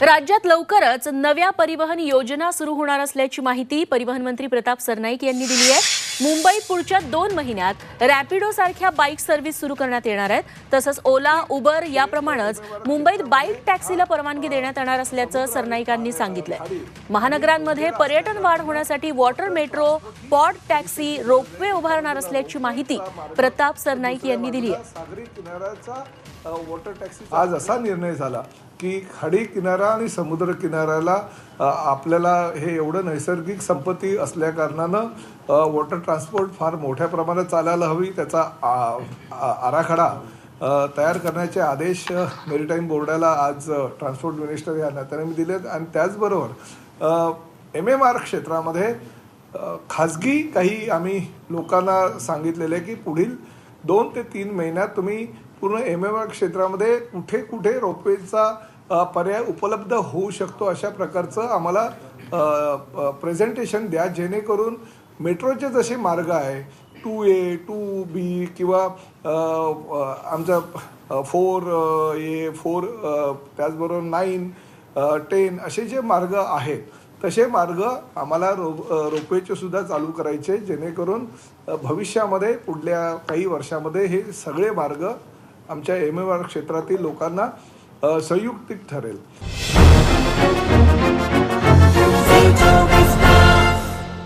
राज्यात लवकरच नव्या परिवहन योजना सुरू होणार असल्याची माहिती परिवहन मंत्री प्रताप सरनाईक यांनी दिली आहे. मुंबईत पुढच्या दोन महिन्यात रॅपिडो सारख्या बाईक सर्व्हिस सुरू करण्यात येणार आहेत. तसंच ओला उबर याप्रमाणेच मुंबईत बाईक टॅक्सीला परवानगी देण्यात येणार असल्याचं सरनाईकांनी सांगितलंय. महानगरांमध्ये पर्यटन वाढ होण्यासाठी water metro pod taxi ropeway उभारणार असल्याची माहिती प्रताप सरनाईक यांनी दिली आहे. वॉटर टॅक्सी आज असा निर्णय झाला की खाडी किनारा आणि समुद्र किनाऱ्याला आपल्याला हे एवढं नैसर्गिक संपत्ती असल्या कारणानं अ, वॉटर ट्रान्सपोर्ट फार मोठ्या प्रमाणात चालायला हवी त्याचा आराखडा तयार करण्याचे आदेश मेरीटाईम बोर्डाला आज ट्रान्सपोर्ट मिनिस्टर या नात्याने मी दिलेत. आणि त्याचबरोबर एम एम आर क्षेत्रामध्ये खाजगी काही आम्ही लोकांना सांगितलेलं आहे की पुढील दोन ते तीन महिन्यात तुम्ही पूर्ण एम एम आर क्षेत्रामध्ये कुठे कुठे रोपवेचा पर्याय उपलब्ध होऊ शकतो अशा प्रकारचं आम्हाला प्रेझेंटेशन द्या. जेणेकरून मेट्रोचे जसे मार्ग आहे टू ए टू बी किंवा आमचं आमचा फोर ए फोर त्याचबरोबर नाईन टेन असे जे मार्ग आहेत तसे मार्ग आम्हाला रो रोपवेचे सुद्धा चालू करायचे जेणेकरून भविष्यामध्ये पुढल्या काही वर्षामध्ये हे सगळे मार्ग आमच्या एम एम आर क्षेत्रातील लोकांना संयुक्तिक ठरेल.